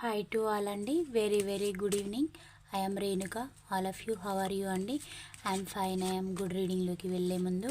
Hi to all అండి. Very very good evening I'm Renuka all of you how are you అండి? I'm fine I'm good రీడింగ్లోకి వెళ్ళే ముందు.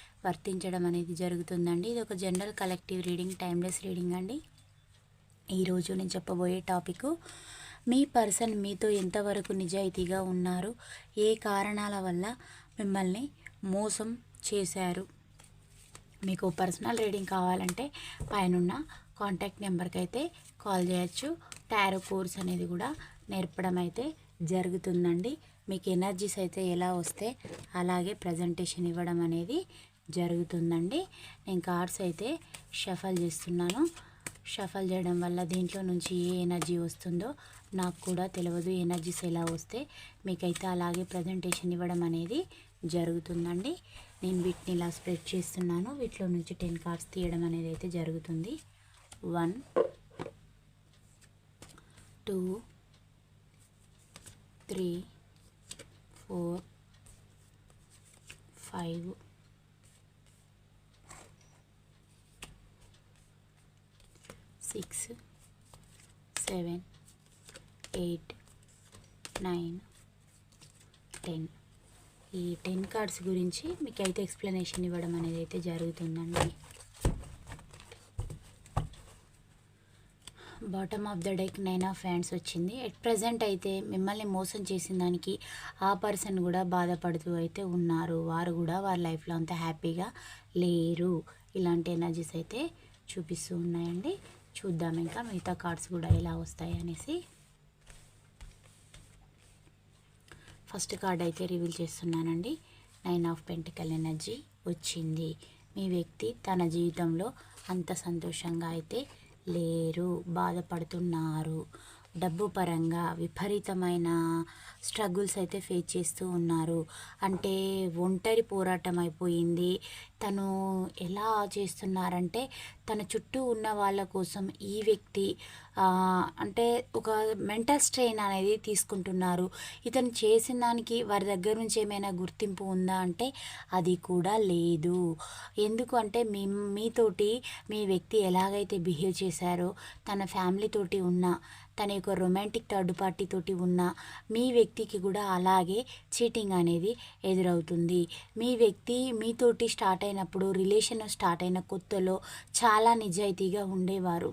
వర్తించడం అనేది జరుగుతుందండి. ఇది ఒక general collective reading timeless reading అండి. ఈరోజు నేను చెప్పబోయే టాపిక్ మీ పర్సన్ మీతో ఎంతవరకు నిజాయితీగా ఉన్నారు? ఏ కారణాల వల్ల మిమ్మల్ని మోసం చేశారు? మీకు పర్సనల్ రీడింగ్ కావాలంటే పైన కాంటాక్ట్ నెంబర్కి అయితే కాల్ చేయొచ్చు. టారో కోర్స్ అనేది కూడా నేర్పడం అయితే జరుగుతుందండి. మీకు ఎనర్జీస్ అయితే ఎలా వస్తే అలాగే ప్రజెంటేషన్ ఇవ్వడం అనేది జరుగుతుందండి. నేను కార్డ్స్ అయితే షఫల్ చేస్తున్నాను. షఫల్ చేయడం వల్ల దీంట్లో నుంచి ఏ ఎనర్జీ వస్తుందో నాకు కూడా తెలియదు ఎనర్జీస్ ఎలా వస్తే మీకైతే అలాగే ప్రజెంటేషన్ ఇవ్వడం అనేది జరుగుతుందండి. నేను వీటిని ఇలా స్ప్రెడ్ చేస్తున్నాను. వీటిలో నుంచి టెన్ కార్డ్స్ తీయడం అనేది అయితే జరుగుతుంది. One two three four five six seven eight nine ten. ఈ టెన్ కార్డ్స్ గురించి మీకు అయితే ఎక్స్ప్లెనేషన్ ఇవ్వడం అనేది అయితే జరుగుతుందండి. Bottom of the deck nine of wands వచ్చింది. ఎట్ ప్రజెంట్ అయితే మిమ్మల్ని మోసం చేసిన దానికి ఆ పర్సన్ కూడా బాధపడుతూ అయితే ఉన్నారు. వారు కూడా వారి లైఫ్లో అంత హ్యాపీగా లేరు. ఇలాంటి ఎనర్జీస్ అయితే చూపిస్తూ ఉన్నాయండి. చూద్దాం ఇంకా మిగతా కార్డ్స్ కూడా ఎలా వస్తాయి అనేసి. ఫస్ట్ కార్డ్ అయితే రివీల్ చేస్తున్నానండి. నైన్ ఆఫ్ పెంటికల్ ఎనర్జీ వచ్చింది. మీ వ్యక్తి తన జీవితంలో అంత సంతోషంగా అయితే లేరు బాధపడుతున్నారు. డబ్బు పరంగా విపరీతమైన స్ట్రగుల్స్ అయితే ఫేస్ చేస్తూ ఉన్నారు. అంటే ఒంటరి పోరాటం అయిపోయింది. తను ఎలా చేస్తున్నారంటే తన చుట్టూ ఉన్న వాళ్ళ కోసం ఈ వ్యక్తి అంటే ఒక మెంటల్ స్ట్రెయిన్ అనేది తీసుకుంటున్నారు. ఇతను చేసిన దానికి వారి దగ్గర నుంచి ఏమైనా గుర్తింపు ఉందా అంటే అది కూడా లేదు. ఎందుకు అంటే మీ మీతోటి మీ వ్యక్తి ఎలాగైతే బిహేవ్ చేశారో తన ఫ్యామిలీతోటి ఉన్న తన యొక్క రొమాంటిక్ థర్డ్ పార్టీ తోటి ఉన్న మీ వ్యక్తికి కూడా అలాగే చీటింగ్ అనేది ఎదురవుతుంది. మీ వ్యక్తి మీతోటి స్టార్ట్ అయినప్పుడు రిలేషన్ స్టార్ట్ అయిన కొత్తలో చాలా నిజాయితీగా ఉండేవారు.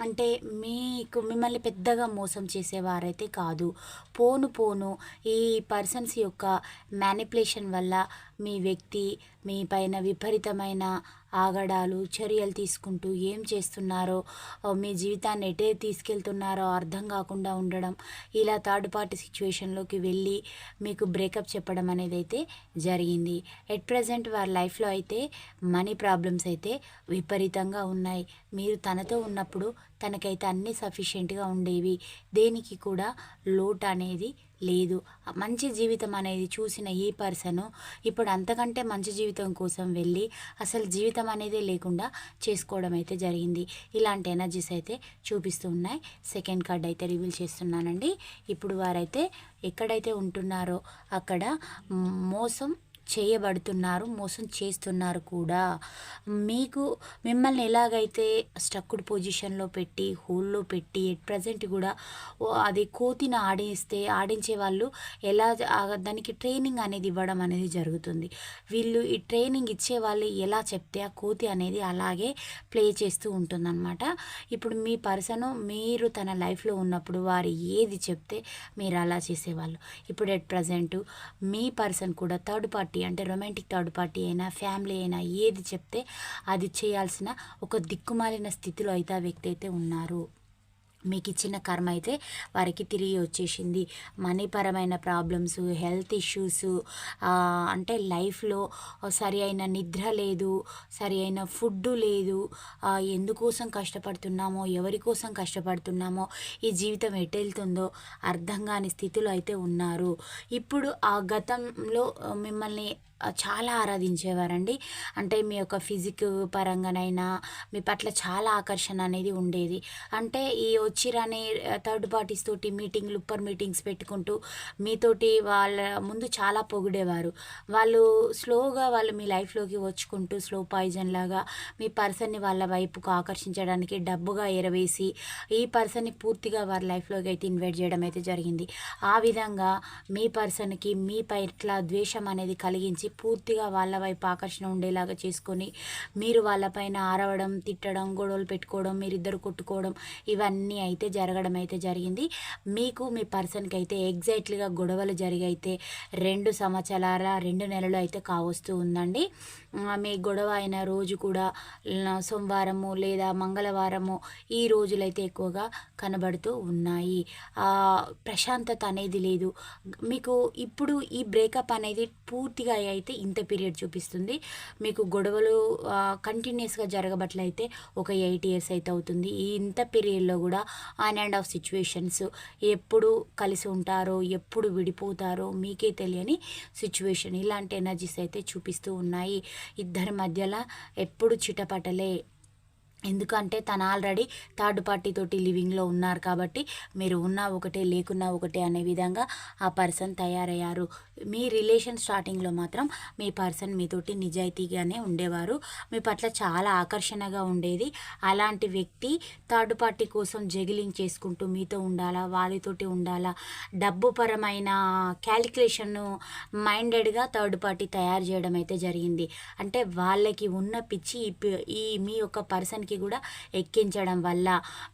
అంటే మీకు మిమ్మల్ని పెద్దగా మోసం చేసేవారైతే కాదు. పోను పోను ఈ పర్సన్స్ యొక్క మ్యానిపులేషన్ వల్ల మీ వ్యక్తి మీ పైన విపరీతమైన ఆగడాలు చర్యలు తీసుకుంటూ ఏం చేస్తున్నారో మీ జీవితాన్ని ఎటే తీసుకెళ్తున్నారో అర్థం కాకుండా ఉండడం ఇలా థర్డ్ పార్టీ సిచ్యువేషన్లోకి వెళ్ళి మీకు బ్రేకప్ చెప్పడం అనేది అయితే జరిగింది. ఎట్ ప్రజెంట్ వారి లైఫ్లో అయితే మనీ ప్రాబ్లమ్స్ అయితే విపరీతంగా ఉన్నాయి. మీరు తనతో ఉన్నప్పుడు తనకైతే అన్నీ సఫిషియెంట్గా ఉండేవి. దేనికి కూడా లోటు అనేది లేదు. మంచి జీవితం అనేది చూసిన ఈ పర్సన్ ఇప్పుడు అంతకంటే మంచి జీవితం కోసం వెళ్ళి అసలు జీవితం అనేది లేకుండా చేసుకోవడం అయితే జరిగింది. ఇలాంటి ఎనర్జీస్ అయితే చూపిస్తూ ఉన్నాయి. సెకండ్ కార్డ్ అయితే రివీల్ చేస్తున్నానండి. ఇప్పుడు వారైతే ఎక్కడైతే ఉంటున్నారో అక్కడ మోసం చేయబడుతున్నారు మోసం చేస్తున్నారు కూడా. మీకు మిమ్మల్ని ఎలాగైతే స్టక్కుడ్ పొజిషన్లో పెట్టి హోల్లో పెట్టి ఎట్ ప్రజెంట్ కూడా అది కోతిని ఆడిస్తే ఆడించే వాళ్ళు ఎలా దానికి ట్రైనింగ్ అనేది ఇవ్వడం అనేది జరుగుతుంది. వీళ్ళు ఈ ట్రైనింగ్ ఇచ్చే వాళ్ళు ఎలా చెప్తే ఆ కోతి అనేది అలాగే ప్లే చేస్తూ ఉంటుందన్నమాట. ఇప్పుడు మీ పర్సన్ మీరు తన లైఫ్లో ఉన్నప్పుడు వారు ఏది చెప్తే మీరు అలా చేసేవాళ్ళు. ఇప్పుడు ఎట్ ప్రజెంట్ మీ పర్సన్ కూడా థర్డ్ పార్టీ అంటే రొమాంటిక్ థర్డ్ పార్టీ అయినా ఫ్యామిలీ అయినా ఏది చెప్తే అది చేయాల్సిన ఒక దిక్కుమాలిన స్థితిలో అయితే ఆ వ్యక్తి అయితే ఉన్నారు. మీకు ఇచ్చిన కర్మ అయితే వారికి తిరిగి వచ్చేసింది. మనీ పరమైన ప్రాబ్లమ్స్ హెల్త్ ఇష్యూస్ అంటే లైఫ్లో సరి అయిన నిద్ర లేదు సరి అయిన ఫుడ్ లేదు. ఎందుకోసం కష్టపడుతున్నామో ఎవరి కోసం కష్టపడుతున్నామో ఈ జీవితం ఎటెళ్తుందో వెళ్తుందో అర్థం కాని స్థితిలో అయితే ఉన్నారు. ఇప్పుడు ఆ గతంలో మిమ్మల్ని చాలా ఆరాధించేవారండి. అంటే మీ యొక్క ఫిజిక్ పరంగానైనా మీ పట్ల చాలా ఆకర్షణ అనేది ఉండేది. అంటే ఈ వచ్చిరని థర్డ్ పార్టీస్ తోటి మీటింగ్లు ఉప్పర్ మీటింగ్స్ పెట్టుకుంటూ మీతోటి వాళ్ళ ముందు చాలా పొగిడేవారు. వాళ్ళు స్లోగా వాళ్ళు మీ లైఫ్లోకి వచ్చుకుంటూ స్లో పాయిజన్ లాగా మీ పర్సన్ని వాళ్ళ వైపుకు ఆకర్షించడానికి డబ్బుగా ఎరవేసి ఈ పర్సన్ని పూర్తిగా వారి లైఫ్లోకి అయితే ఇన్వైట్ చేయడం అయితే జరిగింది. ఆ విధంగా మీ పర్సన్కి మీ పట్ల ద్వేషం అనేది కలిగించి పూర్తిగా వాళ్ళ వైపు ఆకర్షణ ఉండేలాగా చేసుకొని మీరు వాళ్ళపైన ఆరవడం తిట్టడం గొడవలు పెట్టుకోవడం మీరిద్దరు కొట్టుకోవడం ఇవన్నీ అయితే జరగడం అయితే జరిగింది. మీకు మీ పర్సన్కి అయితే ఎగ్జాక్ట్లీగా గొడవలు జరిగైతే రెండు సంవత్సరాల రెండు నెలలు అయితే కావస్తూ ఉందండి. మీ గొడవ అయిన రోజు కూడా సోమవారము లేదా మంగళవారము ఈ రోజులైతే ఎక్కువగా కనబడుతూ ఉన్నాయి. ప్రశాంతత అనేది లేదు. మీకు ఇప్పుడు ఈ బ్రేకప్ అనేది పూర్తిగా అయితే ఇంత పీరియడ్ చూపిస్తుంది. మీకు గొడవలు కంటిన్యూస్గా జరగబట్లయితే ఒక ఎయిట్ ఇయర్స్ అయితే అవుతుంది. ఈ ఇంత పీరియడ్లో కూడా ఆన్ అండ్ ఆఫ్ సిచ్యువేషన్స్ ఎప్పుడు కలిసి ఉంటారో ఎప్పుడు విడిపోతారో మీకే తెలియని సిచ్యువేషన్ ఇలాంటి ఎనర్జీస్ అయితే చూపిస్తూ ఉన్నాయి. ఇద్దరి మధ్యలో ఎప్పుడు చిటపటలే. ఎందుకంటే తను ఆల్రెడీ థర్డ్ పార్టీ తోటి లివింగ్లో ఉన్నారు కాబట్టి మీరు ఉన్నా ఒకటే లేకున్నా ఒకటే అనే విధంగా ఆ పర్సన్ తయారయ్యారు. మీ రిలేషన్ స్టార్టింగ్లో మాత్రం మీ పర్సన్ మీతోటి నిజాయితీగానే ఉండేవారు. మీ పట్ల చాలా ఆకర్షణగా ఉండేది. అలాంటి వ్యక్తి థర్డ్ పార్టీ కోసం జగిలింగ్ చేసుకుంటూ మీతో ఉండాలా వాళ్ళతోటి ఉండాలా? డబ్బు పరమైన క్యాలిక్యులేషన్ మైండెడ్గా థర్డ్ పార్టీ తయారు చేయడం అయితే జరిగింది. అంటే వాళ్ళకి ఉన్న పిచ్చి ఈ ఈ మీ యొక్క పర్సన్కి కూడా ఎక్కించడం వల్ల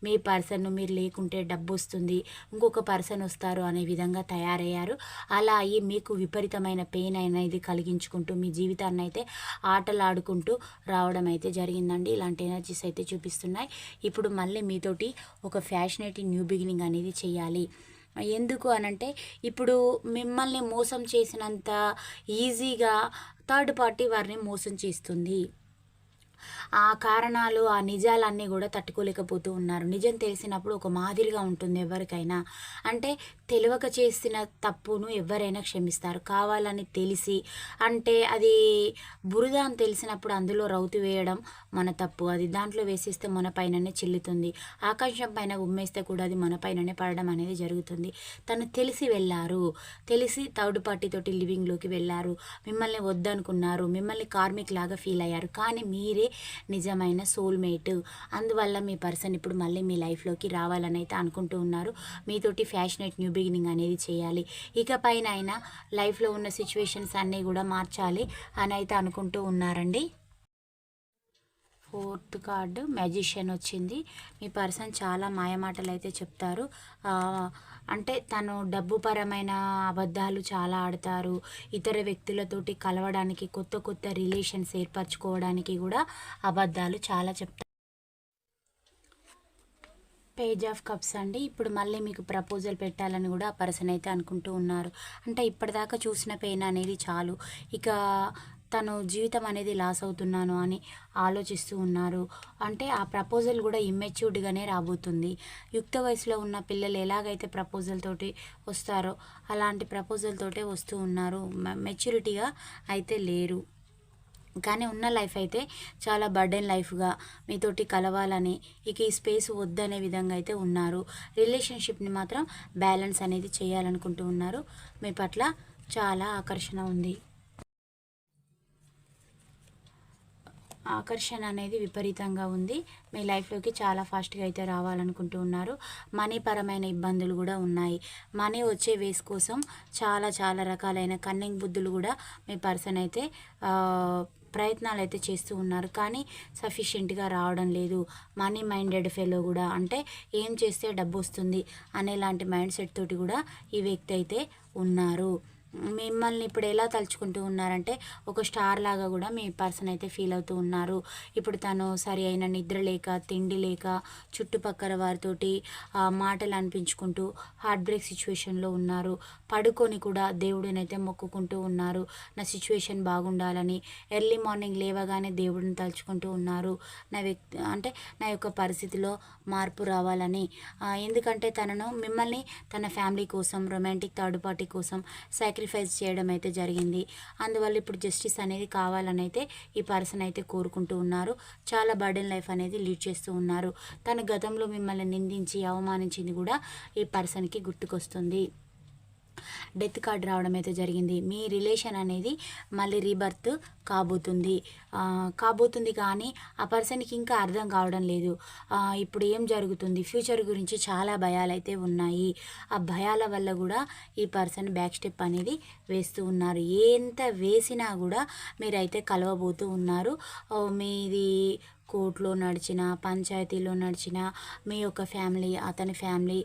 మీ పర్సన్ మీరు లేకుంటే డబ్బు వస్తుంది ఇంకొక పర్సన్ వస్తారు అనే విధంగా తయారయ్యారు. అలా అయ్యి మీకు విపరీతమైన పెయిన్ అనేది కలిగించుకుంటూ మీ జీవితాన్ని అయితే ఆటలాడుకుంటూ రావడం అయితే జరిగిందండి. ఇలాంటి ఎనర్జీస్ అయితే చూపిస్తున్నాయి. ఇప్పుడు మళ్ళీ మీతోటి ఒక ఫ్యాషనేటివ్ న్యూ బిగినింగ్ అనేది చేయాలి. ఎందుకు అనంటే ఇప్పుడు మిమ్మల్ని మోసం చేసినంత ఈజీగా థర్డ్ పార్టీ వారిని మోసం చేస్తుంది. ఆ కారణాలు ఆ నిజాలన్నీ కూడా తట్టుకోలేకపోతూ ఉన్నారు. నిజం తెలిసినప్పుడు ఒక మాదిరిగా ఉంటుంది ఎవరికైనా. అంటే తెలియక చేసిన తప్పును ఎవరైనా క్షమిస్తారు. కావాలని తెలిసి అంటే అది బురద అని తెలిసినప్పుడు అందులో రౌతు వేయడం మన తప్పు. అది దాంట్లో వేసేస్తే మన పైననే చెల్లుతుంది. ఆకాశం పైన ఉమ్మేస్తే కూడా అది మన పైననే పడడం అనేది జరుగుతుంది. తను తెలిసి వెళ్ళారు. తెలిసి థర్డ్ పార్టీతోటి లివింగ్లోకి వెళ్ళారు. మిమ్మల్ని వద్దనుకున్నారు. మిమ్మల్ని కార్మిక్ లాగా ఫీల్ అయ్యారు. కానీ మీరే నిజమైన సోల్మేట్ అందువల్ల మీ పర్సన్ ఇప్పుడు మళ్ళీ మీ లైఫ్లోకి రావాలని అయితే అనుకుంటూ ఉన్నారు. మీతోటి ఫ్యాషనేట్ న్యూ బిగినింగ్ అనేది చేయాలి. ఇక పైన అయినా లైఫ్లో ఉన్న సిచ్యువేషన్స్ అన్నీ కూడా మార్చాలి అని అయితే అనుకుంటూ ఉన్నారండి. ఫోర్త్ కార్డు మ్యాజిషియన్ వచ్చింది. మీ పర్సన్ చాలా మాయమాటలు అయితే చెప్తారు. అంటే తను డబ్బు పరమైన అబద్ధాలు చాలా ఆడతారు. ఇతర వ్యక్తులతోటి కలవడానికి కొత్త కొత్త రిలేషన్స్ ఏర్పరచుకోవడానికి కూడా అబద్ధాలు చాలా చెప్తారు. పేజ్ ఆఫ్ కప్స్ అండి. ఇప్పుడు మళ్ళీ మీకు ప్రపోజల్ పెట్టాలని కూడా ఆ పర్సన్ అయితే అనుకుంటూ ఉన్నారు. అంటే ఇప్పటిదాకా చూసిన పెయిన్ అనేది చాలు. ఇక తను జీవితం అనేది లాస్ అవుతున్నాను అని ఆలోచిస్తూ ఉన్నారు. అంటే ఆ ప్రపోజల్ కూడా ఇమ్మెచ్యూర్డ్గానే రాబోతుంది. యుక్త వయసులో ఉన్న పిల్లలు ఎలాగైతే ప్రపోజల్ తోటి వస్తారో అలాంటి ప్రపోజల్ తోటే వస్తూ ఉన్నారు. మెచ్యూరిటీగా అయితే లేరు. కానీ ఉన్న లైఫ్ అయితే చాలా బర్డెన్ లైఫ్గా మీతోటి కలవాలని ఇక ఈ స్పేస్ వద్దనే విధంగా అయితే ఉన్నారు. రిలేషన్షిప్ని మాత్రం బ్యాలెన్స్ అనేది చేయాలనుకుంటూ ఉన్నారు. మీ పట్ల చాలా ఆకర్షణ ఉంది. ఆకర్షణ అనేది విపరీతంగా ఉంది. మీ లైఫ్లోకి చాలా ఫాస్ట్గా అయితే రావాలనుకుంటూ ఉన్నారు. మనీ పరమైన ఇబ్బందులు కూడా ఉన్నాయి. మనీ వచ్చే వేస్ కోసం చాలా చాలా రకాలైన కన్నింగ్ బుద్ధులు కూడా మీ పర్సన్ అయితే ప్రయత్నాలు అయితే చేస్తూ ఉన్నారు. కానీ సఫిషియెంట్గా రావడం లేదు. మనీ మైండెడ్ ఫెలో కూడా అంటే ఏం చేస్తే డబ్బు వస్తుంది అనేలాంటి మైండ్ సెట్ తోటి కూడా ఈ వ్యక్తి అయితే ఉన్నారు. మిమ్మల్ని ఇప్పుడు ఎలా తలుచుకుంటూ ఉన్నారంటే ఒక స్టార్ లాగా కూడా మీ పర్సన్ అయితే ఫీల్ అవుతూ ఉన్నారు. ఇప్పుడు తను సరి అయిన నిద్ర లేక తిండి లేక చుట్టుపక్కల వారితోటి మాటలు అనిపించుకుంటూ హార్ట్ బ్రేక్ సిచ్యువేషన్లో ఉన్నారు. పడుకొని కూడా దేవుడినైతే మొక్కుకుంటూ ఉన్నారు. నా సిచ్యువేషన్ బాగుండాలని ఎర్లీ మార్నింగ్ లేవగానే దేవుడిని తలుచుకుంటూ ఉన్నారు. నా వ్యక్తి అంటే నా యొక్క పరిస్థితిలో మార్పు రావాలని ఎందుకంటే తనను మిమ్మల్ని తన ఫ్యామిలీ కోసం రొమాంటిక్ థర్డ్ పార్టీ కోసం సాక్రిఫైస్ చేయడం అయితే జరిగింది. అందువల్ల ఇప్పుడు జస్టిస్ అనేది కావాలని అయితే ఈ పర్సన్ అయితే కోరుకుంటూ ఉన్నారు. చాలా బర్డెన్ లైఫ్ అనేది లీడ్ చేస్తూ ఉన్నారు. తన గతంలో మిమ్మల్ని నిందించి అవమానించింది కూడా ఈ పర్సన్కి గుర్తుకొస్తుంది. డెత్ కార్డ్ రావడం అయితే జరిగింది. మీ రిలేషన్ అనేది మళ్ళీ రీబర్త్ కాబోతుంది. కాబోతుంది కానీ ఆ పర్సన్కి ఇంకా అర్థం కావడం లేదు. ఇప్పుడు ఏం జరుగుతుంది? ఫ్యూచర్ గురించి చాలా భయాలు అయితే ఉన్నాయి. ఆ భయాల వల్ల కూడా ఈ పర్సన్ బ్యాక్ స్టెప్ అనేది వేస్తూ ఉన్నారు. ఎంత వేసినా కూడా మీరైతే కలవబోతూ ఉన్నారు. మీది కోర్టులో నడిచిన పంచాయతీలో నడిచిన మీ యొక్క ఫ్యామిలీ అతని ఫ్యామిలీ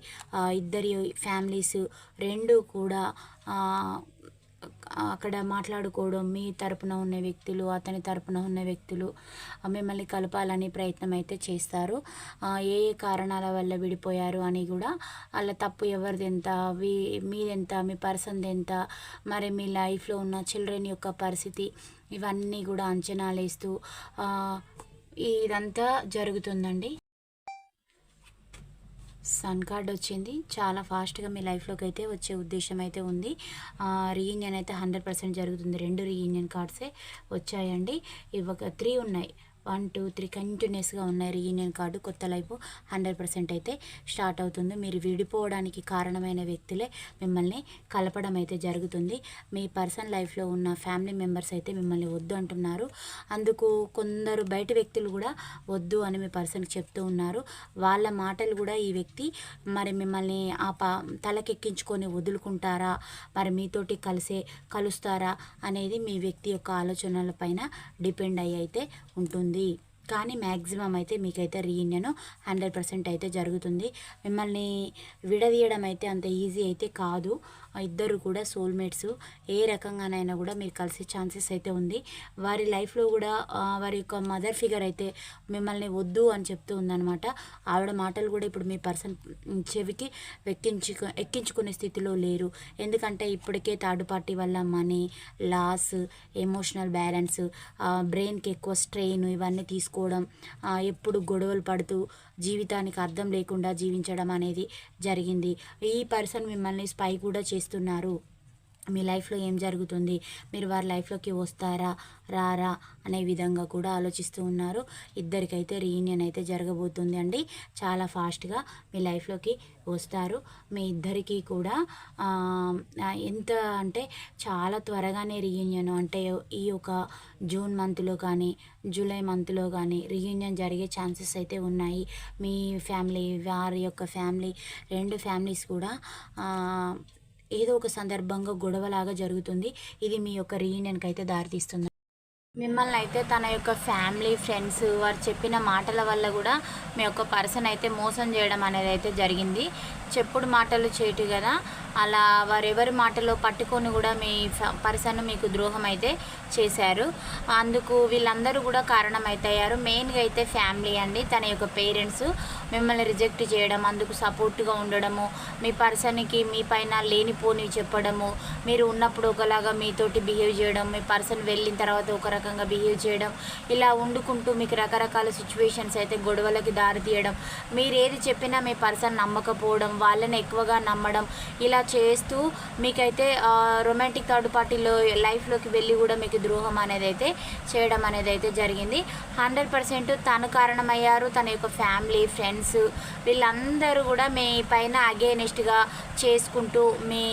ఇద్దరి ఫ్యామిలీస్ రెండు కూడా అక్కడ మాట్లాడుకోవడం మీ తరపున ఉన్న వ్యక్తులు అతని తరపున ఉన్న వ్యక్తులు మిమ్మల్ని కలపాలని ప్రయత్నం అయితే చేస్తారు. ఏ ఏ కారణాల వల్ల విడిపోయారు అని కూడా వాళ్ళ తప్పు ఎవరిది ఎంత మీదెంత మీ పర్సన్ది ఎంత మరి మీ లైఫ్లో ఉన్న చిల్డ్రన్ యొక్క పరిస్థితి ఇవన్నీ కూడా అంచనాలు వేస్తూ ఇదంతా జరుగుతుందండి. సన్ కార్డ్ వచ్చింది. చాలా ఫాస్ట్గా మీ లైఫ్లోకి అయితే వచ్చే ఉద్దేశం అయితే ఉంది. రీయూనియన్ అయితే హండ్రెడ్ పర్సెంట్ జరుగుతుంది. రెండు రీయూనియన్ కార్డ్సే వచ్చాయండి. ఇవి ఒక త్రీ ఉన్నాయి. వన్ టూ త్రీ కంటిన్యూస్గా ఉన్నాయి రీయూనియన్ కార్డు కొత్త లైఫ్ హండ్రెడ్ పర్సెంట్ అయితే స్టార్ట్ అవుతుంది. మీరు విడిపోవడానికి కారణమైన వ్యక్తులే మిమ్మల్ని కలపడం అయితే జరుగుతుంది. మీ పర్సన్ లైఫ్లో ఉన్న ఫ్యామిలీ మెంబర్స్ అయితే మిమ్మల్ని వద్దు అంటున్నారు. అందుకు కొందరు బయట వ్యక్తులు కూడా వద్దు అని మీ పర్సన్కి చెప్తూ ఉన్నారు. వాళ్ళ మాటలు కూడా ఈ వ్యక్తి మరి మిమ్మల్ని ఆ ప తలకెక్కించుకొని వదులుకుంటారా? మరి మీతోటి కలిసే కలుస్తారా? అనేది మీ వ్యక్తి యొక్క ఆలోచనల పైన డిపెండ్ అయ్యి అయితే ఉంటుంది. కానీ మ్యాక్సిమం అయితే మీకైతే రీయూనియన్ హండ్రెడ్ పర్సెంట్ అయితే జరుగుతుంది. మిమ్మల్ని విడదీయడం అయితే అంత ఈజీ అయితే కాదు. ఇద్దరు కూడా సోల్మేట్స్ ఏ రకంగానైనా కూడా మీరు కలిసే ఛాన్సెస్ అయితే ఉంది. వారి లైఫ్లో కూడా వారి యొక్క మదర్ ఫిగర్ అయితే మిమ్మల్ని వద్దు అని చెప్తూ ఉందన్నమాట. ఆవిడ మాటలు కూడా ఇప్పుడు మీ పర్సన్ చెవికి వెక్కించుకు ఎక్కించుకునే స్థితిలో లేరు. ఎందుకంటే ఇప్పటికే థర్డ్ పార్టీ వల్ల మనీ లాస్ ఎమోషనల్ బ్యాలెన్స్ బ్రెయిన్కి ఎక్కువ స్ట్రెయిన్ ఇవన్నీ తీసుకోవడం ఎప్పుడు గొడవలు పడుతూ జీవితానికి అర్థం లేకుండా జీవించడం అనేది జరిగింది. ఈ పర్సన్ మిమ్మల్ని స్పై కూడా చేస్తున్నారు మీ లైఫ్లో ఏం జరుగుతుంది? మీరు వారి లైఫ్లోకి వస్తారా? రారా? అనే విధంగా కూడా ఆలోచిస్తూ ఉన్నారు. ఇద్దరికైతే రీయూనియన్ అయితే జరగబోతుంది అండి. చాలా ఫాస్ట్గా మీ లైఫ్లోకి వస్తారు. మీ ఇద్దరికీ కూడా ఎంత అంటే చాలా త్వరగానే రీయూనియన్ అంటే ఈ ఒక జూన్ మంత్లో కానీ జూలై మంత్లో కానీ రీయూనియన్ జరిగే ఛాన్సెస్ అయితే ఉన్నాయి. మీ ఫ్యామిలీ వారి యొక్క ఫ్యామిలీ రెండు ఫ్యామిలీస్ కూడా ఏదో ఒక సందర్భంగా గొడవలాగా జరుగుతుంది. ఇది మీ యొక్క రీయూనియన్కి అయితే దారితీస్తుంది. మిమ్మల్ని అయితే తన యొక్క ఫ్యామిలీ ఫ్రెండ్స్ వారు చెప్పిన మాటల వల్ల కూడా మీ యొక్క పర్సన్ అయితే మోసం చేయడం అనేది అయితే జరిగింది. చెప్పుడు మాటలు చేయటు కదా అలా వారెవరి మాటలో పట్టుకొని కూడా మీ పర్సన్ మీకు ద్రోహం అయితే చేశారు. అందుకు వీళ్ళందరూ కూడా కారణం అయితే అయ్యారు మెయిన్గా అయితే ఫ్యామిలీ అండి తన యొక్క పేరెంట్స్. మిమ్మల్ని రిజెక్ట్ చేయడం అందుకు సపోర్ట్గా ఉండడము మీ పర్సన్కి మీ పైన లేనిపోని చెప్పడము మీరు ఉన్నప్పుడు ఒకలాగా మీతోటి బిహేవ్ చేయడం మీ పర్సన్ వెళ్ళిన తర్వాత ఒక రకంగా బిహేవ్ చేయడం ఇలా వండుకుంటూ మీకు రకరకాల సిచ్యువేషన్స్ అయితే గొడవలకి దారి తీయడం మీరు ఏది చెప్పినా మీ పర్సన్ నమ్మకపోవడం వాళ్ళని ఎక్కువగా నమ్మడం ఇలా చేస్తూ మీకైతే రొమాంటిక్ థర్డ్ పార్టీలో లైఫ్లోకి వెళ్ళి కూడా మీకు ద్రోహం అనేది అయితే చేయడం అనేది అయితే జరిగింది. హండ్రెడ్ పర్సెంట్ తను కారణమయ్యారు. తన యొక్క ఫ్యామిలీ ఫ్రెండ్స్ వీళ్ళందరూ కూడా మీ పైన అగేనెస్ట్గా చేసుకుంటూ మీ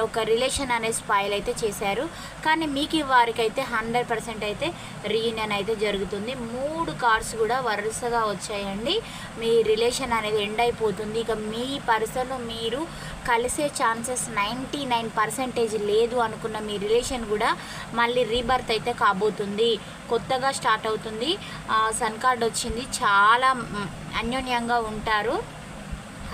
యొక్క రిలేషన్ అనేది స్పాయిల్ అయితే చేశారు. కానీ మీకు వారికి అయితే హండ్రెడ్ పర్సెంట్ అయితే రీయూనియన్ అయితే జరుగుతుంది. మూడు కార్డ్స్ కూడా వరుసగా వచ్చాయండి. మీ రిలేషన్ అనేది ఎండ్ అయిపోతుంది. ఇక మీ పరిస్థితి పర్సన్ మీరు కలిసే ఛాన్సెస్ నైంటీ నైన్ పర్సెంటేజ్ లేదు అనుకున్న మీ రిలేషన్ కూడా మళ్ళీ రీబర్త్ అయితే కాబోతుంది. కొత్తగా స్టార్ట్ అవుతుంది. సన్ కార్డ్ వచ్చింది. చాలా అన్యోన్యంగా ఉంటారు.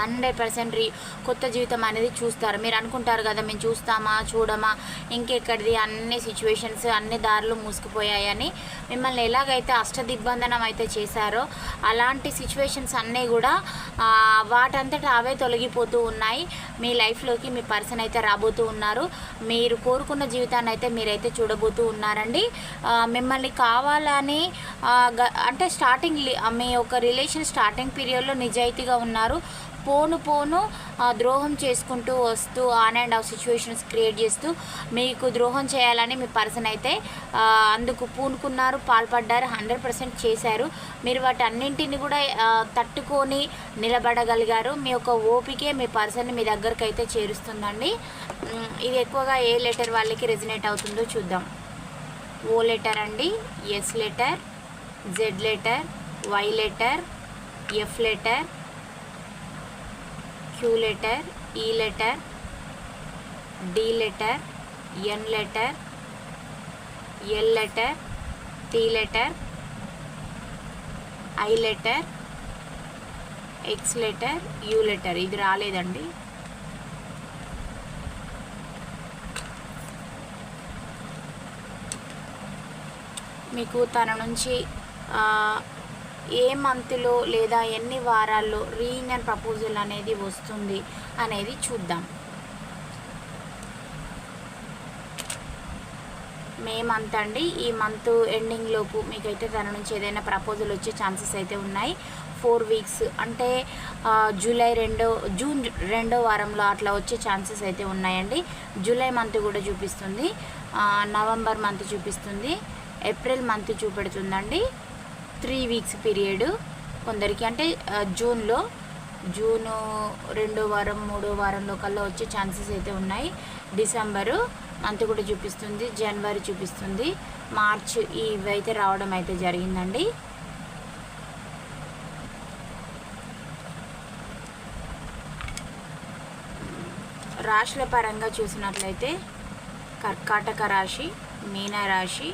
హండ్రెడ్ పర్సెంట్ రీ కొత్త జీవితం అనేది చూస్తారు. మీరు అనుకుంటారు కదా మేము చూస్తామా చూడమా ఇంకెక్కడిది అన్ని సిచ్యువేషన్స్ అన్ని దారులు మూసుకుపోయాయని మిమ్మల్ని ఎలాగైతే అష్టదిగ్బంధనం అయితే చేశారో అలాంటి సిచ్యువేషన్స్ అన్నీ కూడా వాటంతటా వాటంతట అవే తొలగిపోతూ ఉన్నాయి. మీ లైఫ్లోకి మీ పర్సన్ అయితే రాబోతూ ఉన్నారు. మీరు కోరుకున్న జీవితాన్ని అయితే మీరైతే చూడబోతూ ఉన్నారండి. మిమ్మల్ని కావాలని అంటే స్టార్టింగ్ మీ యొక్క రిలేషన్ స్టార్టింగ్ పీరియడ్లో నిజాయితీగా ఉన్నారు. పోను పోను ద్రోహం చేసుకుంటూ వస్తూ on and off situations create చేస్తూ మీకు ద్రోహం చేయాలని మీ పర్సన్ అయితే అందుకు పూనుకున్నారు పాల్పడ్డారు హండ్రెడ్ పర్సెంట్ చేశారు. మీరు వాటి అన్నింటిని కూడా తట్టుకొని నిలబడగలిగారు. మీ యొక్క ఓపికే మీ పర్సన్ని మీ దగ్గరకు అయితే చేరుస్తుందండి ఇది ఎక్కువగా ఏ లెటర్ వాళ్ళకి రెజినేట్ అవుతుందో చూద్దాం. ఓ లెటర్ అండి S letter Z letter Y letter F letter Q letter E letter D letter N letter L letter T letter I letter X letter U letter. ఇది రాలేదండి. మీకు తన నుంచి ఏ మంత్లో లేదా ఎన్ని వారాల్లో రీయూనియన్ ప్రపోజల్ అనేది వస్తుంది అనేది చూద్దాం. మే మంత్ అండి. ఈ మంత్ ఎండింగ్ లోపు మీకైతే తన నుంచి ఏదైనా ప్రపోజల్ వచ్చే ఛాన్సెస్ అయితే ఉన్నాయి. ఫోర్ వీక్స్ అంటే జూలై రెండో జూన్ రెండో వారంలో అట్లా వచ్చే ఛాన్సెస్ అయితే ఉన్నాయండి. జూలై మంత్ కూడా చూపిస్తుంది. నవంబర్ మంత్ చూపిస్తుంది. ఏప్రిల్ మంత్ చూపెడుతుందండి. త్రీ వీక్స్ పీరియడ్ కొందరికి అంటే జూన్లో జూను రెండో వారం మూడో వారంలో కల్లా వచ్చే ఛాన్సెస్ అయితే ఉన్నాయి. డిసెంబరు మంత్ కూడా చూపిస్తుంది జనవరి చూపిస్తుంది మార్చ్ ఇవైతే రావడం అయితే జరిగిందండి. రాశుల పరంగా చూసినట్లయితే కర్కాటక రాశి మీనరాశి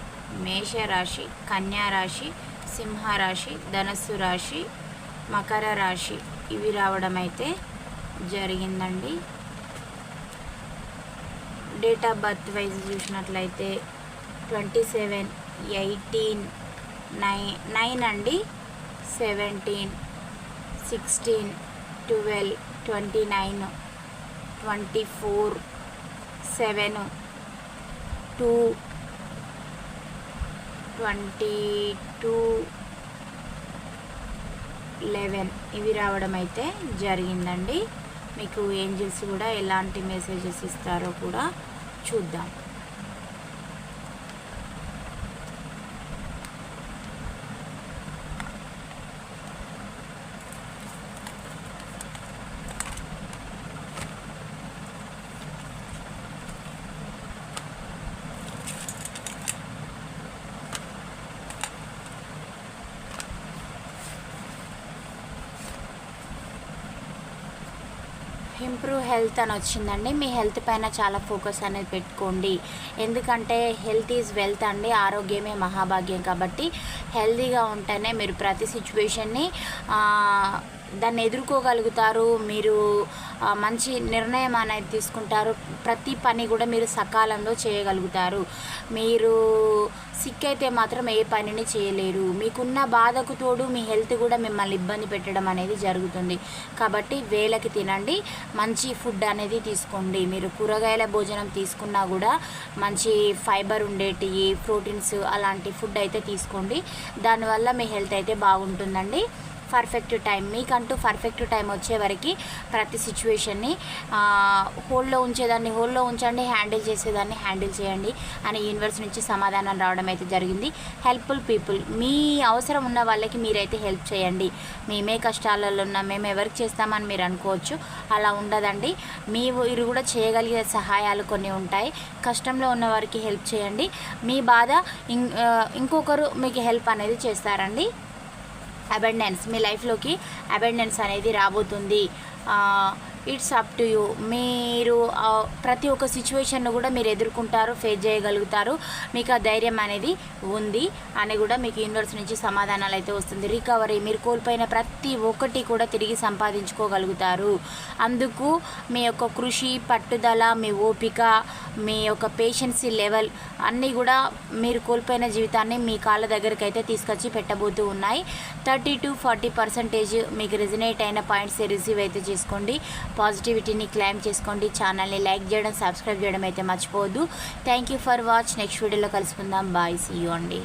మేషరాశి కన్యా రాశి సింహరాశి ధనస్సు రాశి మకర రాశి ఇవి రావడం అయితే జరిగిందండి. డేట్ ఆఫ్ బర్త్ వైజ్ చూసినట్లయితే twenty seven eighteen nine nine అండి. Seventeen sixteen twelve twenty nine twenty four seven two twenty two eleven ఇవి రావడం అయితే జరిగిందండి. మీకు ఏంజిల్స్ కూడా ఎలాంటి మెసేజెస్ ఇస్తారో కూడా చూద్దాం. హెల్త్ అని వచ్చిందండి. మీ హెల్త్ పైన చాలా ఫోకస్ అనేది పెట్టుకోండి. ఎందుకంటే హెల్త్ ఈజ్ వెల్త్ అండి. ఆరోగ్యమే మహాభాగ్యం కాబట్టి హెల్తీగా ఉంటేనే మీరు ప్రతి సిచ్యువేషన్ని దాన్ని ఎదుర్కోగలుగుతారు మీరు మంచి నిర్ణయం అనేది తీసుకుంటారు ప్రతి పని కూడా మీరు సకాలంలో చేయగలుగుతారు. మీరు సిక్ అయితే మాత్రం ఏ పనిని చేయలేరు. మీకున్న బాధకు తోడు మీ హెల్త్ కూడా మిమ్మల్ని ఇబ్బంది పెట్టడం అనేది జరుగుతుంది. కాబట్టి వేలకి తినండి మంచి ఫుడ్ అనేది తీసుకోండి. మీరు కూరగాయల భోజనం తీసుకున్నా కూడా మంచి ఫైబర్ ఉండేటివి ప్రోటీన్స్ అలాంటి ఫుడ్ అయితే తీసుకోండి. దానివల్ల మీ హెల్త్ అయితే బాగుంటుందండి. పర్ఫెక్ట్ టైం మీకంటూ పర్ఫెక్ట్ టైం వచ్చే వరకు ప్రతి సిచ్యువేషన్ని హోల్డ్లో ఉంచేదాన్ని హోల్డ్లో ఉంచండి హ్యాండిల్ చేసేదాన్ని హ్యాండిల్ చేయండి అని యూనివర్స్ నుంచి సమాధానం రావడం అయితే జరిగింది. హెల్ప్ఫుల్ పీపుల్ మీ అవసరం ఉన్న వాళ్ళకి మీరైతే హెల్ప్ చేయండి. మేమే కష్టాలలో ఉన్న మేము ఎవరికి చేస్తామని మీరు అనుకోవచ్చు. అలా ఉండదండి. మీరు కూడా చేయగలిగే సహాయాలు కొన్ని ఉంటాయి. కష్టంలో ఉన్న వారికి హెల్ప్ చేయండి. మీ బాధ ఇం ఇంకొకరు మీకు హెల్ప్ అనేది చేస్తారండి. అబెండెన్స్ మీ లైఫ్లోకి అబెండెన్స్ అనేది రాబోతుంది. It's up to you. మీరు ప్రతి ఒక్క సిచ్యువేషన్ను కూడా మీరు ఎదుర్కొంటారు ఫేస్ చేయగలుగుతారు. మీకు ఆ ధైర్యం అనేది ఉంది అని కూడా మీకు యూనివర్స్ నుంచి సమాధానాలు అయితే వస్తుంది. రికవరీ మీరు కోల్పోయిన ప్రతి ఒక్కటి కూడా తిరిగి సంపాదించుకోగలుగుతారు. అందుకు మీ యొక్క కృషి పట్టుదల మీ ఓపిక మీ యొక్క పేషెన్సీ లెవెల్ అన్నీ కూడా మీరు కోల్పోయిన జీవితాన్ని మీ కాళ్ళ దగ్గరికి అయితే తీసుకొచ్చి పెట్టబోతూ ఉన్నాయి. థర్టీ టు ఫార్టీ పర్సెంటేజ్ మీకు రిజనేట్ అయిన పాయింట్స్ రిసీవ్ అయితే చేసుకోండి. పాజిటివిటీని క్లైమ్ చేసుకోండి. ఛానల్ని లైక్ చేయడం సబ్స్క్రైబ్ చేయడం అయితే మర్చిపోవద్దు. Thank you for watch next వీడియోలో కలుసుకుందాం. బాయ్ సీ యూ అండి.